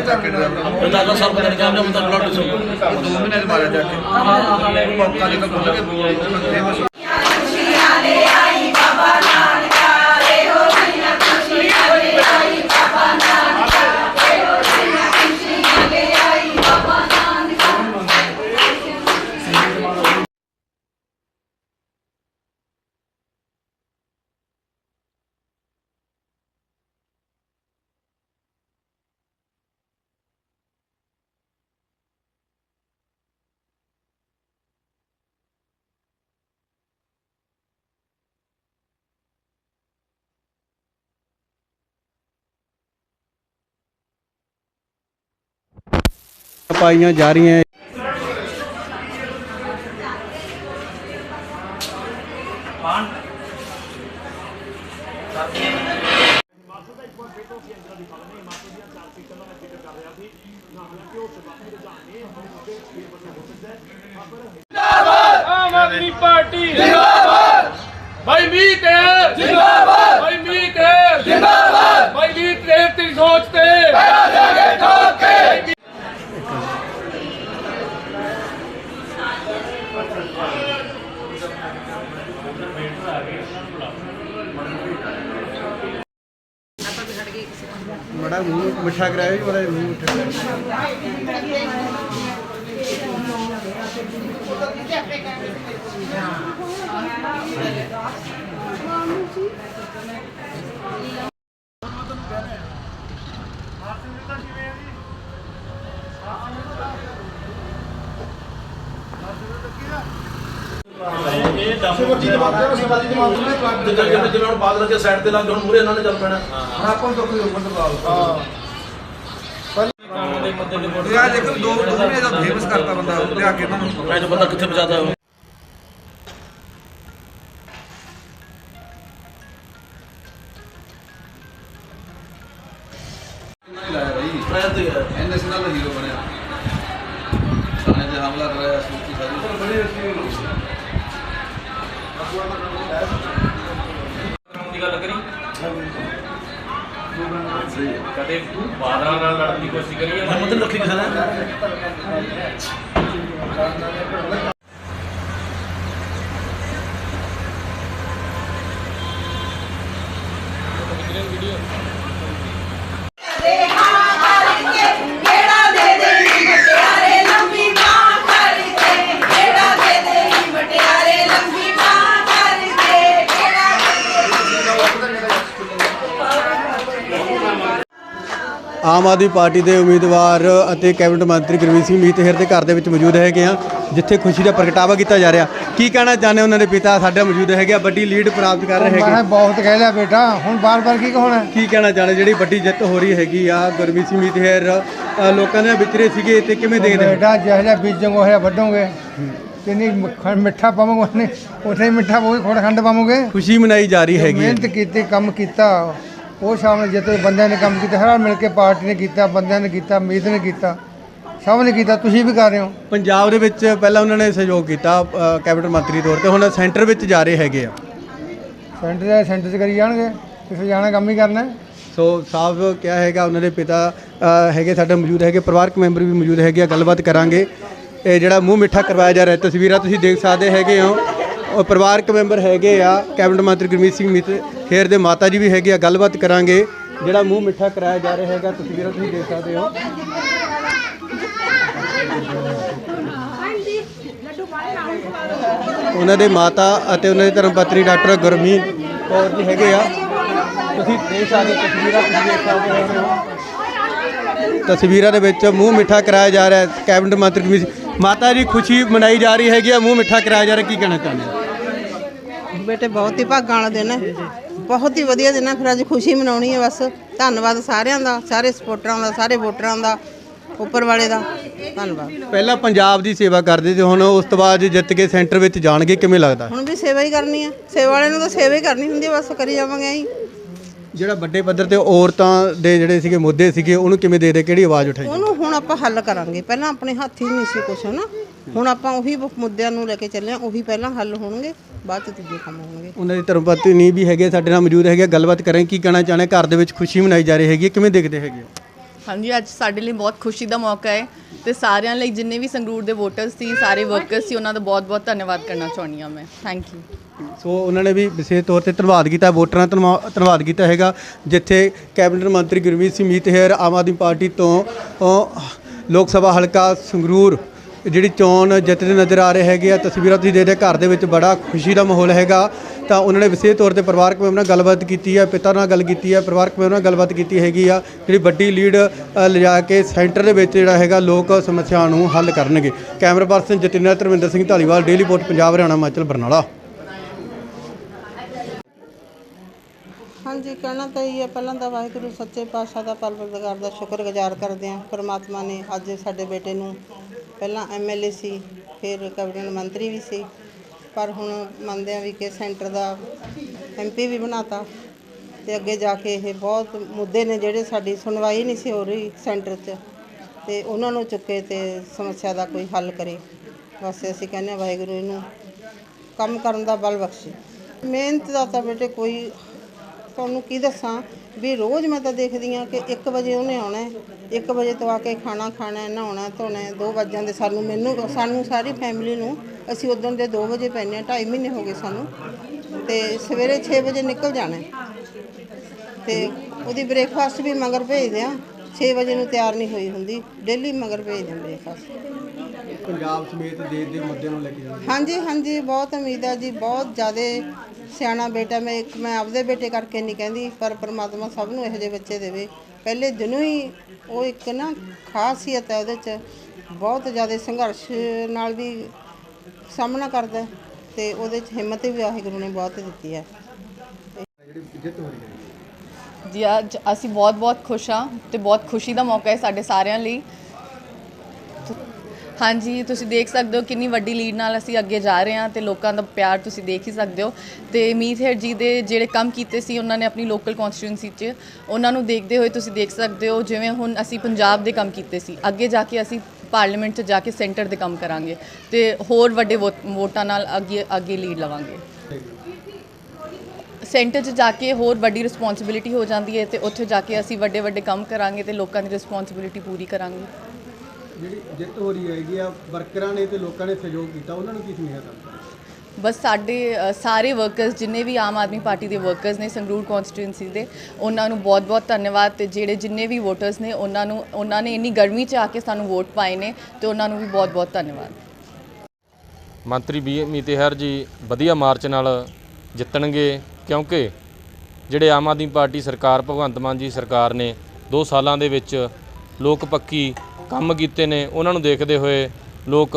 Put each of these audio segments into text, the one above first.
ਦਾਦਾ ਸਾਹਿਬ ਪਤਾ ਨਹੀਂ ਕਿਹਨੇ ਮੁੰਡਾ ਬਲੱਡ ਸੋ ਦੋ ਮਹੀਨੇ ਚ ਮਾਰਿਆ ਜਾ ਕੇ। ਮੌਕਾ ਦੇ ਕੇ ਖੁੱਲ ਕੇ ਫੇਮਸ ਪਾਈਆਂ ਜਾ ਰਹੀਆਂ ਆਮ ਆਦਮੀ ਪਾਰਟੀ ਜਿੰਦਾਬਾਦ ਭਾਈ ਮੀਤ ਹੈ ਜਿੰਦਾਬਾਦ ਭਾਈ ਮੀਤ ਹੈ ਜਿੰਦਾਬਾਦ ਭਾਈ ਮੀਤ ਹੈ ਤੇਰੀ ਸੋਚ ਤੇ ਪੈਰਾ ਦੇਗੇ ਠੋਕ ਕੇ ਬੜਾ ਮੂੰਹ ਮਿੱਠਾ ਕਰਾਇਆ ਜੀ ਬੜਾ ਮੂੰਹ ਮਿੱਠਾ ਕਰਾਇਆ ਜਿੱਦਾਂ ਜਿਵੇਂ ਹੁਣ ਬਾਦਲ ਕੇ ਸਾਈਡ ਤੇ ਲੱਗ ਹੁਣ ਮੂਰੇ ਇਹਨਾਂ ਨੇ ਚੱਲ ਪੈਣਾ ਆਪਾਂ ਤੋਂ ਕੋਈ ਉੱਪਰ ਦਬਾਅ ਯਾਰ ਦੇਖੋ ਦੋ ਦੋ ਮਹੀਨੇ ਦਾ ਫੇਮਸ ਕਰਤਾ ਬੰਦਾ ਲਿਆ ਕੇ ਇਹਨਾਂ ਨੂੰ। ਮੈਂ ਜੋ ਬੰਦਾ ਕਿੱਥੇ ਪਹੁੰਚਾਦਾ ਤੇ ਦਾ ਹੀਰੋ ਬਣਿਆ। ਸਾਨੇ ਤੇ ਹਮਲਾ ਕਰਾਇਆ ਸੂਚੀ ਸਾਰੀ ਬੜੀ ਅੱਛੀ ਦੀ ਗੱਲ ਕਰੀ? ਕਦੇ ਬਾਦਲਾਂ ਨਾਲ ਲੜਨ ਦੀ ਕੋਸ਼ਿਸ਼ ਕਰੀ ਮੈਂ ਮਤਲਬ ਰੱਖੀ ਕਿਸੇ ਨੇ ਆਮ ਆਦਮੀ ਪਾਰਟੀ ਦੇ ਉਮੀਦਵਾਰ ਅਤੇ ਕੈਬਨਿਟ ਮੰਤਰੀ ਗੁਰਮੀਤ ਸਿੰਘ ਮੀਤਹਿਰ ਦੇ ਘਰ ਦੇ ਵਿੱਚ ਮੌਜੂਦ ਹੈਗੇ ਆ ਜਿੱਥੇ ਖੁਸ਼ੀ ਦਾ ਪ੍ਰਗਟਾਵਾ ਕੀਤਾ ਜਾ ਰਿਹਾ। ਕੀ ਕਹਿਣਾ ਚਾਹੁੰਦੇ ਉਹਨਾਂ ਦੇ ਪਿਤਾ ਸਾਡੇ ਮੌਜੂਦ ਹੈਗੇ ਆ ਵੱਡੀ ਲੀਡ ਪ੍ਰਾਪਤ ਕਰ ਰਹੇ ਮੈਂ ਹੈਗੇ ਬਹੁਤ ਕਹਿ ਲਿਆ ਬੇਟਾ ਹੁਣ ਬਾਰ-ਬਾਰ ਕੀ ਕਹਣਾ? ਕੀ ਕਹਿਣਾ ਚਾਹੁੰਦੇ? ਜਿਹੜੀ ਵੱਡੀ ਜਿੱਤ ਹੋ ਰਹੀ ਹੈਗੀ ਆ ਗੁਰਮੀਤ ਸਿੰਘ ਮੀਤਹਿਰ ਲੋਕਾਂ ਦੇ ਵਿਚਰੇ ਸੀਗੇ ਤੇ ਕਿਵੇਂ ਦੇਖਦੇ ਬੇਟਾ ਜਿਹੋ ਜਿਹਾ ਬੀਜੋਗੇ ਉਹ ਜਿਹਾ ਵੱਢੋਗੇ। ਕਿੰਨੀ ਮਿੱਠਾ ਪਾਵੋਗੇ ਉਹਨੇ ਉੱਥੇ ਮਿੱਠਾ ਪਾਵੋਗੇ ਖੋੜ ਖੰਡ ਪਾਵੋਗੇ। ਖੁਸ਼ੀ ਮਨਾਈ ਜਾ ਰਹੀ ਹੈਗੀ ਮਿਹਨਤ ਕੀਤੀ ਕੰਮ ਕੀਤਾ। ਉਹ ਸ਼ਾਮਲ ਜਿੱਤੇ ਬੰਦਿਆਂ ਨੇ ਕੰਮ ਕੀਤਾ ਹਰ ਮਿਲ ਕੇ ਪਾਰਟੀ ਨੇ ਕੀਤਾ ਬੰਦਿਆਂ ਨੇ ਕੀਤਾ ਮੀਤ ਨੇ ਕੀਤਾ ਸਭ ਨੇ ਕੀਤਾ। ਤੁਸੀਂ ਵੀ ਕਰ ਰਹੇ ਹੋ? ਪੰਜਾਬ ਦੇ ਵਿੱਚ ਪਹਿਲਾਂ ਉਹਨਾਂ ਨੇ ਸਹਿਯੋਗ ਕੀਤਾ ਕੈਬਨਿਟ ਮੰਤਰੀ ਤੌਰ ਤੇ ਹੁਣ ਸੈਂਟਰ ਵਿੱਚ ਜਾ ਰਹੇ ਹੈਗੇ ਆ। ਸੈਂਟਰ ਦੇ ਸੈਂਟਰ 'ਚ ਕਰੀ ਜਾਣਗੇ ਕਿਸੇ ਜਾਣਾ ਕੰਮ ਹੀ ਕਰਨਾ। ਸੋ ਸਾਫ਼ ਕਿਹਾ ਹੈਗਾ ਉਹਨਾਂ ਦੇ ਪਿਤਾ ਹੈਗੇ ਸਾਡੇ ਮੌਜੂਦ ਹੈਗੇ ਪਰਿਵਾਰਕ ਮੈਂਬਰ ਵੀ ਮੌਜੂਦ ਹੈਗੇ ਆ ਗੱਲਬਾਤ ਕਰਾਂਗੇ। ਇਹ ਜਿਹੜਾ ਮੂੰਹ ਮਿੱਠਾ ਕਰਵਾਇਆ ਜਾ ਰਿਹਾ ਤਸਵੀਰਾਂ ਤੁਸੀਂ ਦੇਖ ਸਕਦੇ ਹੈਗੇ ਹੋ। ਉਹ ਪਰਿਵਾਰਕ ਮੈਂਬਰ ਹੈਗੇ ਆ, ਕੈਬਨਿਟ ਮੰਤਰੀ ਗੁਰਮੀਤ ਸਿੰਘ ਮਿੱਤ, ਖੇਰ ਦੇ ਮਾਤਾ ਜੀ ਵੀ ਹੈਗੇ ਆ, ਗੱਲਬਾਤ ਕਰਾਂਗੇ। ਜਿਹੜਾ ਮੂੰਹ ਮਿੱਠਾ ਕਰਾਇਆ ਜਾ ਰਿਹਾ ਹੈਗਾ ਤਸਵੀਰਾਂ ਤੁਸੀਂ ਦੇਖ ਸਕਦੇ ਹੋ। ਉਹਨਾਂ ਦੇ ਮਾਤਾ ਅਤੇ ਉਹਨਾਂ ਦੀ ਧਰਮ ਪਤਨੀ ਡਾਕਟਰ ਗੁਰਮੀਤ ਕੌਰ ਜੀ ਹੈਗੇ ਆ। ਤੁਸੀਂ ਦੇਖ ਸਕਦੇ ਹੋ ਤਸਵੀਰਾਂ ਤੁਸੀਂ ਦੇਖ ਸਕਦੇ ਹੋ। ਤਸਵੀਰਾਂ ਦੇ ਵਿੱਚ ਮੂੰਹ ਮਿੱਠਾ ਕਰਾਇਆ ਜਾ ਰਿਹਾ ਹੈ, ਕੈਬਨਿਟ ਮੰਤਰੀ ਦੀ ਮੀਸ- ਮਾਤਾ ਜੀ ਖੁਸ਼ੀ ਮਨਾਈ ਜਾ ਰਹੀ ਹੈਗੀ ਆ, ਮੂੰਹ ਮਿੱਠਾ ਕਰਾਇਆ ਜਾ ਰਿਹਾ, ਕੀ ਕਹਿਣਾ ਚਾਹੁੰਦੇ ਬੇਟੇ ਬਹੁਤ ਹੀ ਭਾਗਾਂ ਵਾਲਾ ਦਿਨ ਹੈ। ਬਹੁਤ ਹੀ ਵਧੀਆ ਦਿਨ ਹੈ। ਫਿਰ ਅੱਜ ਖੁਸ਼ੀ ਮਨਾਉਣੀ ਹੈ ਬਸ। ਧੰਨਵਾਦ ਸਾਰਿਆਂ ਦਾ ਸਾਰੇ ਸਪੋਰਟਰਾਂ ਦਾ ਸਾਰੇ ਵੋਟਰਾਂ ਦਾ ਉੱਪਰ ਵਾਲੇ ਦਾ। ਧੰਨਵਾਦ। ਪਹਿਲਾਂ ਪੰਜਾਬ ਦੀ ਸੇਵਾ ਕਰਦੇ ਤੇ ਹੁਣ ਉਸ ਤੋਂ ਬਾਅਦ ਜਿੱਤ ਕੇ ਸੈਂਟਰ ਵਿੱਚ ਜਾਣਗੇ ਕਿਵੇਂ ਲੱਗਦਾ? ਹੁਣ ਵੀ ਸੇਵਾ ਹੀ ਕਰਨੀ ਹੈ। ਸੇਵਾ ਵਾਲਿਆਂ ਨੂੰ ਤਾਂ ਸੇਵਾ ਹੀ ਕਰਨੀ ਹੁੰਦੀ ਹੈ ਬਸ ਕਰੀ ਜਾਵਾਂਗੇ ਅਸੀਂ। ਜਿਹੜਾ ਵੱਡੇ ਪੱਧਰ ਤੇ ਔਰਤਾਂ ਦੇ ਜਿਹੜੇ ਸੀਗੇ ਮੁੱਦੇ ਸੀਗੇ ਉਹਨੂੰ ਕਿਵੇਂ ਦੇ ਦੇ ਕਿਹੜੀ ਆਵਾਜ਼ ਉਠਾਈ? ਉਹਨੂੰ ਹੁਣ ਆਪਾਂ ਹੱਲ ਕਰਾਂਗੇ। ਪਹਿਲਾਂ ਆਪਣੇ ਹੱਥ ਹੀ ਨਹੀਂ ਸੀ ਕੁਛ ਨਾ ਹੁਣ ਆਪਾਂ ਉਹੀ ਮੁੱਦਿਆਂ ਨੂੰ ਲੈ ਕੇ ਚੱਲੇ ਹਾਂ ਉਹੀ ਪਹਿਲਾਂ ਹੱਲ ਹੋਣਗੇ ਬਾਅਦ ਚ ਦੂਜੇ ਕੰਮ ਹੋਣਗੇ। ਉਹਨਾਂ ਦੀ ਧਰਮ ਪਤਨੀ ਵੀ ਹੈਗੇ ਸਾਡੇ ਨਾਲ ਮੌਜੂਦ ਹੈਗੇ ਗੱਲਬਾਤ ਕਰਾਂ ਕੀ ਕਹਿਣਾ ਚਾਹਣੇ ਘਰ ਦੇ ਵਿੱਚ ਖੁਸ਼ੀ ਮਨਾਈ ਜਾ ਰਹੀ ਹੈਗੀ ਹੈ, ਕਿਵੇਂ ਦੇਖਦੇ ਹੈਗੇ ਹੋ? ਹਾਂਜੀ ਅੱਜ ਸਾਡੇ ਲਈ ਬਹੁਤ ਖੁਸ਼ੀ ਦਾ ਮੌਕਾ ਹੈ ਤੇ ਸਾਰਿਆਂ ਲਈ ਜਿੰਨੇ ਵੀ ਸੰਗਰੂਰ ਦੇ ਵੋਟਰਸ ਸੀ ਸਾਰੇ ਵਰਕਰਸ ਸੀ ਉਹਨਾਂ ਦਾ ਬਹੁਤ-ਬਹੁਤ ਧੰਨਵਾਦ ਕਰਨਾ ਚਾਹੁੰਦੀ ਹਾਂ ਮੈਂ। ਥੈਂਕ ਯੂ ਸੋ ਉਹਨਾਂ ਨੇ ਵੀ ਵਿਸ਼ੇਸ਼ ਤੌਰ ਤੇ ਧੰਨਵਾਦ ਕੀਤਾ ਵੋਟਰਾਂ ਦਾ ਧੰਨਵਾ- ਧੰਨਵਾਦ ਕੀਤਾ ਹੈਗਾ। ਜਿੱਥੇ ਕੈਬਨਿਟ ਮੰਤਰੀ ਗੁਰਮੀਤ ਸਿੰਘ ਮੀਤਹਿਰ ਆਮ ਆਦਮੀ ਪਾਰਟੀ ਤੋਂ ਲੋਕ ਸਭਾ ਹਲਕਾ ਸੰਗਰੂਰ ਜਿਹੜੀ ਚੋਣ ਜਿੱਤਦੇ ਨਜ਼ਰ ਆ ਰਹੇ ਹੈਗੇ ਆ, ਤਸਵੀਰਾਂ ਤੁਸੀਂ ਦੇਖਦੇ ਘਰ ਦੇ ਵਿੱਚ ਬੜਾ ਖੁਸ਼ੀ ਦਾ ਮਾਹੌਲ ਹੈਗਾ। ਤਾਂ ਉਹਨਾਂ ਨੇ ਵਿਸ਼ੇਸ਼ ਤੌਰ ਤੇ ਪਰਿਵਾਰਕ ਮੈਂਬਰ ਨਾਲ ਗੱਲਬਾਤ ਕੀਤੀ ਹੈ ਪਿਤਾ ਨਾਲ ਗੱਲ ਕੀਤੀ ਹੈ ਪਰਿਵਾਰਕ ਮੈਂਬਰ ਨਾਲ ਗੱਲਬਾਤ ਕੀਤੀ ਹੈਗੀ ਆ। ਜਿਹੜੀ ਵੱਡੀ ਲੀਡ ਲਿਜਾ ਕੇ ਸੈਂਟਰ ਦੇ ਵਿੱਚ ਜਿਹੜਾ ਹੈਗਾ, ਲੋਕ ਸਮੱਸਿਆ ਨੂੰ ਹੱਲ ਕਰਨਗੇ। Camera person Jatinder Dharminder Singh Dhaliwal daily post Punjab, Haryana, Himachal, Barnala. ਹਾਂਜੀ, ਕਹਿਣਾ ਤਾਂ ਇਹ ਹੈ, ਪਹਿਲਾਂ ਤਾਂ ਵਾਹਿਗੁਰੂ ਸੱਚੇ ਪਾਤਸ਼ਾਹ ਦਾ ਪਰਵਰਦਗਾਰ ਦਾ ਸ਼ੁਕਰਗੁਜ਼ਾਰ ਕਰਦੇ ਹਾਂ। ਪਰਮਾਤਮਾ ਨੇ ਅੱਜ ਸਾਡੇ ਬੇਟੇ ਨੂੰ ਪਹਿਲਾਂ ਐਮਐਲਏ ਸੀ, ਫਿਰ ਕੈਬਨਿਟ ਮੰਤਰੀ ਵੀ ਸੀ। ਪਰ ਹੁਣ ਮੰਨਦੇ ਆ ਵੀ ਕਿ ਸੈਂਟਰ ਦਾ ਐਮਪੀ ਵੀ ਬਣਾਤਾ ਤੇ ਅੱਗੇ ਜਾ ਕੇ ਇਹ ਬਹੁਤ ਮੁੱਦੇ ਨੇ ਜਿਹੜੇ ਸਾਡੀ ਸੁਣਵਾਈ ਨਹੀਂ ਸੀ ਹੋ ਰਹੀ ਸੈਂਟਰ 'ਚ ਤੇ ਉਹਨਾਂ ਨੂੰ ਚੁੱਕੇ ਤੇ ਸਮੱਸਿਆ ਦਾ ਕੋਈ ਹੱਲ ਕਰੇ। ਬਸ ਅਸੀਂ ਕਹਿੰਦੇ ਹਾਂ ਵਾਹਿਗੁਰੂ ਇਹਨੂੰ ਕੰਮ ਕਰਨ ਦਾ ਬਲ ਬਖਸ਼ੇ। ਮਿਹਨਤ ਦਾ ਤਾਂ ਬੇਟੇ ਕੋਈ ਤੁਹਾਨੂੰ ਕੀ ਦੱਸਾਂ? ਵੀ ਰੋਜ਼ ਮੈਂ ਤਾਂ ਦੇਖਦੀ ਆ ਕਿ 1 ਵਜੇ ਉਹਨੇ ਆਉਣਾ ਹੈ 1 ਵਜੇ ਤੋਂ ਆ ਕੇ ਖਾਣਾ ਖਾਣਾ ਹੈ, ਨਹਾਉਣਾ ਧੋਣਾ 2 ਵਜ ਜਾਂਦੇ ਸਾਨੂੰ ਮੈਨੂੰ ਸਾਨੂੰ ਸਾਰੀ ਫੈਮਿਲੀ ਨੂੰ ਅਸੀਂ ਉਦੋਂ ਦੇ 2 ਵਜੇ ਪੈਂਦੇ ਹਾਂ 2.5 ਮਹੀਨੇ ਹੋ ਗਏ ਸਾਨੂੰ ਤੇ ਸਵੇਰੇ 6 ਵਜੇ ਨਿਕਲ ਜਾਣਾ ਹੈ। ਤੇ ਉਹਦੀ ਬ੍ਰੇਕਫਾਸਟ ਵੀ ਮਗਰ ਭੇਜਦੇ ਆ 6 ਵਜੇ ਨੂੰ ਤਿਆਰ ਨਹੀਂ ਹੋਈ ਹੁੰਦੀ ਡੇਲੀ ਮਗਰ ਭੇਜਦੇ ਆ ਬ੍ਰੇਕਫਾਸਟ ਪੰਜਾਬ ਸਮੇਤ ਦੇਸ਼ ਦੇ ਮੁੱਦਿਆਂ ਨੂੰ ਲੈ ਕੇ ਹਾਂਜੀ ਹਾਂਜੀ ਬਹੁਤ ਉਮੀਦ ਹੈ ਜੀ ਬਹੁਤ ਜ਼ਿਆਦਾ ਸਿਆਣਾ ਬੇਟਾ ਮੈਂ ਇੱਕ ਮੈਂ ਆਪਦੇ ਬੇਟੇ ਕਰਕੇ ਨਹੀਂ ਕਹਿੰਦੀ, ਪਰ ਪ੍ਰਮਾਤਮਾ ਸਭ ਨੂੰ ਇਹੋ ਜਿਹੇ ਬੱਚੇ ਦੇਵੇ। ਪਹਿਲੇ ਦਿਨੋਂ ਹੀ ਉਹ ਇੱਕ ਨਾ ਖਾਸੀਅਤ ਹੈ ਉਹਦੇ 'ਚ, ਬਹੁਤ ਜ਼ਿਆਦਾ ਸੰਘਰਸ਼ ਨਾਲ ਵੀ ਸਾਹਮਣਾ ਕਰਦਾ ਹੈ ਤੇ ਉਹਦੇ 'ਚ ਹਿੰਮਤ ਵੀ ਵਾਹਿਗੁਰੂ ਨੇ ਬਹੁਤ ਦਿੱਤੀ ਹੈ। ਜੀ, ਅੱਜ ਅਸੀਂ ਬਹੁਤ-ਬਹੁਤ ਖੁਸ਼ ਹਾਂ ਤੇ ਬਹੁਤ ਖੁਸ਼ੀ ਦਾ ਮੌਕਾ ਹੈ ਸਾਡੇ ਸਾਰਿਆਂ ਲਈ। ਹਾਂਜੀ, ਤੁਸੀਂ ਦੇਖ ਸਕਦੇ ਹੋ ਕਿੰਨੀ ਵੱਡੀ ਲੀਡ ਨਾਲ ਅਸੀਂ ਅੱਗੇ ਜਾ ਰਹੇ ਹਾਂ ਤੇ ਲੋਕਾਂ ਦਾ ਪਿਆਰ ਤੁਸੀਂ ਦੇਖ ਹੀ ਸਕਦੇ ਹੋ। ਤੇ ਮੀਤ ਹੇਰ ਜੀ ਦੇ ਜਿਹੜੇ ਕੰਮ ਕੀਤੇ ਸੀ, ਉਹਨਾਂ ਨੇ ਆਪਣੀ ਲੋਕਲ ਕਨਸਟੀਟਿਊਂਸੀ 'ਚ, ਉਹਨਾਂ ਨੂੰ ਦੇਖਦੇ ਹੋਏ ਤੁਸੀਂ ਦੇਖ ਸਕਦੇ ਹੋ ਜਿਵੇਂ ਹੁਣ ਅਸੀਂ ਪੰਜਾਬ ਦੇ ਕੰਮ ਕੀਤੇ ਸੀ। ਅੱਗੇ ਜਾ ਕੇ ਅਸੀਂ ਪਾਰਲੀਮੈਂਟ 'ਚ ਜਾ ਕੇ ਸੈਂਟਰ ਦੇ ਕੰਮ ਕਰਾਂਗੇ ਤੇ ਹੋਰ ਵੱਡੇ ਵੋਟ- ਵੋਟਾਂ ਨਾਲ ਅੱਗੇ ਅੱਗੇ ਲੀਡ ਲਵਾਂਗੇ। ਸੈਂਟਰ 'ਚ ਜਾ ਕੇ ਹੋਰ ਵੱਡੀ ਰਿਸਪੌਂਸਿਬਿਲਿਟੀ ਹੋ ਜਾਂਦੀ ਹੈ ਤੇ ਉੱਥੇ ਜਾ ਕੇ ਅਸੀਂ ਵੱਡੇ ਵੱਡੇ ਕੰਮ ਕਰਾਂਗੇ ਤੇ ਲੋਕਾਂ ਦੀ ਰਿਸਪੌਂਸਿਬਿਲਿਟੀ ਪੂਰੀ ਕਰਾਂਗੇ। ਜਿਹੜੀ ਜਿੱਤ ਹੋ ਰਹੀ ਹੈਗੀ ਆ ਵਰਕਰਾਂ ਨੇ ਤੇ ਲੋਕਾਂ ਨੇ ਸਹਿਯੋਗ ਕੀਤਾ ਉਹਨਾਂ ਨੂੰ ਕੀ ਸੁਨੇਹਾ ਕਰਦਾ ਬਸ ਸਾਡੇ ਸਾਰੇ ਵਰਕਰਸ ਜਿੰਨੇ ਵੀ ਆਮ ਆਦਮੀ ਪਾਰਟੀ ਦੇ ਵਰਕਰਸ ਨੇ ਸੰਗਰੂਰ ਕਨਸਟੀਟਿਊਂਸੀ ਦੇ ਉਹਨਾਂ ਨੂੰ ਬਹੁਤ-ਬਹੁਤ ਧੰਨਵਾਦ ਤੇ ਜਿਹੜੇ ਜਿੰਨੇ ਵੀ ਵੋਟਰਸ ਨੇ ਉਹਨਾਂ ਨੂੰ ਉਹਨਾਂ ਨੇ ਇੰਨੀ ਗਰਮੀ 'ਚ ਆ ਕੇ ਸਾਨੂੰ ਵੋਟ ਪਾਏ ਨੇ ਤੇ ਉਹਨਾਂ ਨੂੰ ਵੀ ਬਹੁਤ-ਬਹੁਤ ਧੰਨਵਾਦ। ਮੰਤਰੀ ਬੀ ਮੀਤੇਹਰ ਜੀ ਵਧੀਆ ਮਾਰਚ ਨਾਲ ਜਿੱਤਣਗੇ ਕਿਉਂਕਿ ਜਿਹੜੇ ਆਮ ਆਦਮੀ ਪਾਰਟੀ ਸਰਕਾਰ ਭਗਵੰਤ ਮਾਨ ਜੀ ਸਰਕਾਰ ਨੇ 2 ਸਾਲਾਂ ਦੇ ਵਿੱਚ ਲੋਕ ਪੱਕੀ ਕੰਮ ਕੀਤੇ ਨੇ, ਉਹਨਾਂ ਨੂੰ ਦੇਖਦੇ ਹੋਏ ਲੋਕ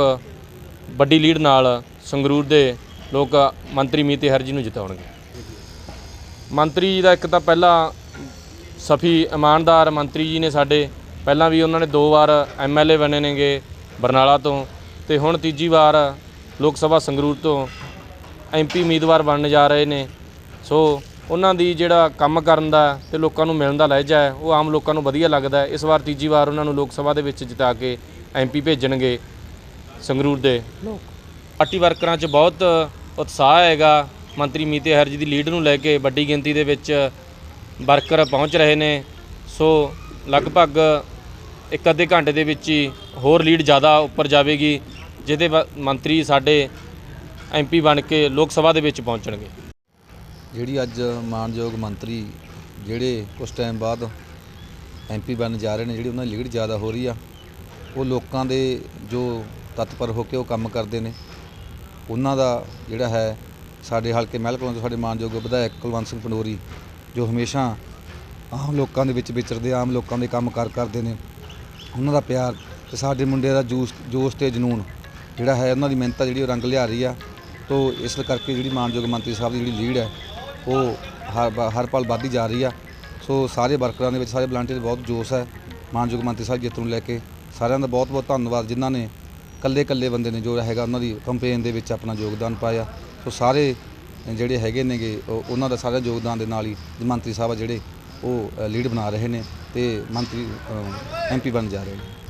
ਵੱਡੀ ਲੀਡ ਨਾਲ ਸੰਗਰੂਰ ਦੇ ਲੋਕ ਮੰਤਰੀ ਮੀਤੇਹਰ ਜੀ ਨੂੰ ਜਿਤਾਉਣਗੇ। ਮੰਤਰੀ ਜੀ ਦਾ ਇੱਕ ਤਾਂ ਪਹਿਲਾਂ ਸਫੀ ਇਮਾਨਦਾਰ ਮੰਤਰੀ ਜੀ ਨੇ ਸਾਡੇ, ਪਹਿਲਾਂ ਵੀ ਉਹਨਾਂ ਨੇ ਦੋ ਵਾਰ ਐਮਐਲਏ ਬਣੇ ਨੇਗੇ ਬਰਨਾਲਾ ਤੋਂ ਤੇ ਹੁਣ ਤੀਜੀ ਵਾਰ ਲੋਕ ਸਭਾ ਸੰਗਰੂਰ ਤੋਂ ਐਮਪੀ ਉਮੀਦਵਾਰ ਬਣਨ ਜਾ ਰਹੇ ਨੇ। ਸੋ ਉਹਨਾਂ ਦੀ ਜਿਹੜਾ ਕੰਮ ਕਰਨ ਦਾ ਤੇ ਲੋਕਾਂ ਨੂੰ ਮਿਲਣ ਦਾ ਲਹਿਜਾ ਹੈ, ਉਹ ਆਮ ਲੋਕਾਂ ਨੂੰ ਵਧੀਆ ਲੱਗਦਾ ਇਸ ਵਾਰ ਤੀਜੀ ਵਾਰ ਉਹਨਾਂ ਨੂੰ ਲੋਕ ਸਭਾ ਦੇ ਵਿੱਚ ਜਿਤਾ ਕੇ ਐਮਪੀ ਭੇਜਣਗੇ ਸੰਗਰੂਰ ਦੇ। ਲੋਕ ਪਾਰਟੀ ਵਰਕਰਾਂ 'ਚ ਬਹੁਤ ਉਤਸ਼ਾਹ ਹੈਗਾ। ਮੰਤਰੀ ਮੀਤੇ ਹਰ ਦੀ ਲੀਡ ਨੂੰ ਲੈ ਕੇ ਵੱਡੀ ਗਿਣਤੀ ਦੇ ਵਿੱਚ ਵਰਕਰ ਪਹੁੰਚ ਰਹੇ ਨੇ। ਸੋ ਲਗਭਗ ਇੱਕ ਅੱਧੇ ਘੰਟੇ ਦੇ ਵਿੱਚ ਹੀ ਹੋਰ ਲੀਡ ਜ਼ਿਆਦਾ ਉੱਪਰ ਜਾਵੇਗੀ, ਜਿਹਦੇ ਬ- ਮੰਤਰੀ ਸਾਡੇ ਐਮਪੀ ਬਣ ਕੇ ਲੋਕ ਸਭਾ ਦੇ ਵਿੱਚ ਪਹੁੰਚਣਗੇ। ਜਿਹੜੀ ਅੱਜ ਮਾਨਯੋਗ ਮੰਤਰੀ ਜਿਹੜੇ ਕੁਝ ਟਾਈਮ ਬਾਅਦ ਐਮਪੀ ਬਣਨ ਜਾ ਰਹੇ ਨੇ, ਜਿਹੜੀ ਉਹਨਾਂ ਦੀ ਲੀਡ ਜ਼ਿਆਦਾ ਹੋ ਰਹੀ ਆ, ਉਹ ਲੋਕਾਂ ਦੇ ਜੋ ਤਤਪਰ ਹੋ ਕੇ ਉਹ ਕੰਮ ਕਰਦੇ ਨੇ, ਉਹਨਾਂ ਦਾ ਜਿਹੜਾ ਹੈ ਸਾਡੇ ਹਲਕੇ ਮਹਿਲ ਕਲਾਂ ਤੋਂ ਸਾਡੇ ਮਾਨਯੋਗ ਵਿਧਾਇਕ ਕੁਲਵੰਤ ਸਿੰਘ ਪੰਡੋਰੀ, ਜੋ ਹਮੇਸ਼ਾ ਆਮ ਲੋਕਾਂ ਦੇ ਵਿੱਚ ਵਿਚਰਦੇ, ਆਮ ਲੋਕਾਂ ਦੇ ਕੰਮ ਕਾਰ ਕਰਦੇ ਨੇ, ਉਹਨਾਂ ਦਾ ਪਿਆਰ ਤੇ ਸਾਡੇ ਮੁੰਡੇ ਦਾ ਜੂਸ, ਜੋਸ਼ ਤੇ ਜਨੂਨ ਜਿਹੜਾ ਹੈ, ਉਹਨਾਂ ਦੀ ਮਿਹਨਤ ਜਿਹੜੀ ਉਹ ਰੰਗ ਲਿਆ ਰਹੀ ਆ, ਤੋ ਇਸ ਕਰਕੇ ਜਿਹੜੀ ਮਾਨਯੋਗ ਮੰਤਰੀ ਸਾਹਿਬ ਦੀ ਜਿਹੜੀ ਲੀਡ ਹੈ ਉਹ ਹਰ ਹਰ ਪਲ ਵੱਧਦੀ ਜਾ ਰਹੀ ਆ। ਸੋ ਸਾਰੇ ਵਰਕਰਾਂ ਦੇ ਵਿੱਚ, ਸਾਰੇ ਵਲੰਟੀਅਰ ਬਹੁਤ ਜੋਸ਼ ਹੈ। ਮਾਨਯੋਗ ਮੰਤਰੀ ਸਾਹਿਬ ਜਿੱਤ ਨੂੰ ਲੈ ਕੇ ਸਾਰਿਆਂ ਦਾ ਬਹੁਤ ਬਹੁਤ ਧੰਨਵਾਦ, ਜਿਨ੍ਹਾਂ ਨੇ ਕੱਲੇ ਕੱਲੇ ਬੰਦੇ ਨੇ ਜੋ ਹੈਗਾ ਉਹਨਾਂ ਦੀ ਕੰਪੇਨ ਦੇ ਵਿੱਚ ਆਪਣਾ ਯੋਗਦਾਨ ਪਾਇਆ। ਸੋ ਸਾਰੇ ਜਿਹੜੇ ਹੈਗੇ ਨੇਗੇ ਉਹਨਾਂ ਦਾ ਸਾਰਾ ਯੋਗਦਾਨ ਦੇ ਨਾਲ ਹੀ ਮੰਤਰੀ ਸਾਹਿਬ ਆ ਜਿਹੜੇ ਉਹ ਲੀਡ ਬਣਾ ਰਹੇ ਨੇ ਤੇ ਮੰਤਰੀ ਐਮਪੀ ਬਣ ਜਾ ਰਹੇ ਨੇ।